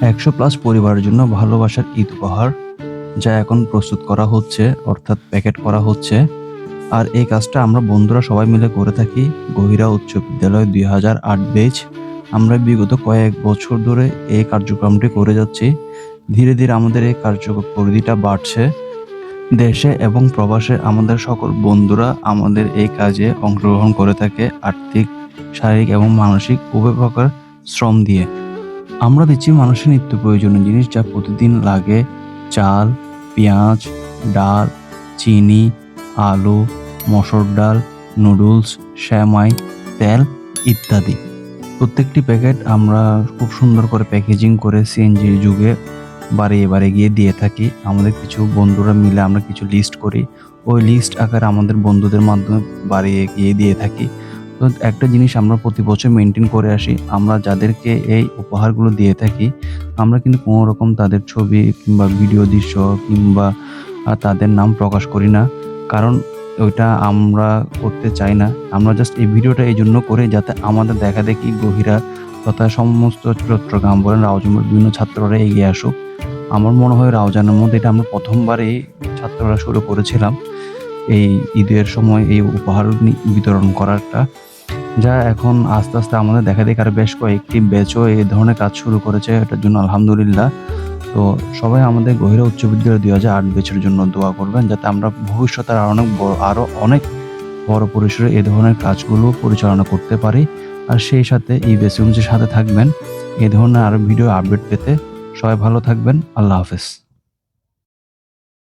একশো প্লাস পরিবারের জন্য ভালোবাসার ঈদ উপহার, যা এখন প্রস্তুত করা হচ্ছে, অর্থাৎ প্যাকেট করা হচ্ছে। আর এই কাজটা আমরা বন্ধুরা সবাই মিলে করে থাকি গহিরা উচ্চ বিদ্যালয় দুই হাজার আট বেচ আমরা বিগত কয়েক বছর ধরে এই কার্যক্রমটি করে যাচ্ছি। ধীরে ধীরে আমাদের এই কার্যক্রম পরিধিটা বাড়ছে। দেশে এবং প্রবাসে আমাদের সকল বন্ধুরা আমাদের এই কাজে অংশগ্রহণ করে থাকে আর্থিক, শারীরিক এবং মানসিক উভয় প্রকার শ্রম দিয়ে। আমরা দিচ্ছি মানুষের নিত্য প্রয়োজনীয় জিনিস যা প্রতিদিন লাগে। চাল, পেঁয়াজ, ডাল, চিনি, আলু, মসুর ডাল, নুডলস শ্যামাই তেল ইত্যাদি। প্রত্যেকটি প্যাকেট আমরা খুব সুন্দর করে প্যাকেজিং করে সিএনজির যুগে বাড়িয়ে বাড়িয়ে গিয়ে দিয়ে থাকি। আমাদের কিছু বন্ধুরা মিলে আমরা কিছু লিস্ট করি। ওই লিস্ট আকারে আমাদের বন্ধুদের মাধ্যমে বাড়িয়ে গিয়ে দিয়ে থাকি। তো একটা জিনিস আমরা প্রতি বছর মেনটেন করে আসি, আমরা যাদেরকে এই উপহারগুলো দিয়ে থাকি, আমরা কিন্তু কোনো রকম তাদের ছবি কিংবা ভিডিও দৃশ্য কিংবা তাদের নাম প্রকাশ করি না। কারণ ওইটা আমরা করতে চাই না। আমরা জাস্ট এই ভিডিওটা এই জন্য করে যাতে আমাদের দেখা দেখি গভীরা তথা সমস্ত চট্টগ্রাম বলেন রাউজানের বিভিন্ন ছাত্ররা এগিয়ে আসুক, আমার মনে হয় রাউজানের মধ্যে এটা আমরা প্রথমবারই ছাত্ররা শুরু করেছিলাম, এই ঈদের সময় এই উপহার বিতরণ করাটা যা এখন আস্তে আস্তে আমাদের দেখা দেখে আর বেশ কয়েকটি ব্যাচও এই ধরনের কাজ শুরু করেছে, এটার জন্য আলহামদুলিল্লাহ। তো সবাই আমাদের গহিরা উচ্চ বিদ্যালয় দুই হাজার আট ব্যাচের জন্য দোয়া করবেন যাতে আমরা ভবিষ্যতে আরও অনেক বড়, আরও অনেক বড় পরিসরে এই ধরনের কাজগুলো পরিচালনা করতে পারি। আর সেই সাথে এই বেসিউমসের সাথে থাকবেন এই ধরনের আরও ভিডিও আপডেট পেতে। সবাই ভালো থাকবেন, আল্লাহ হাফেজ।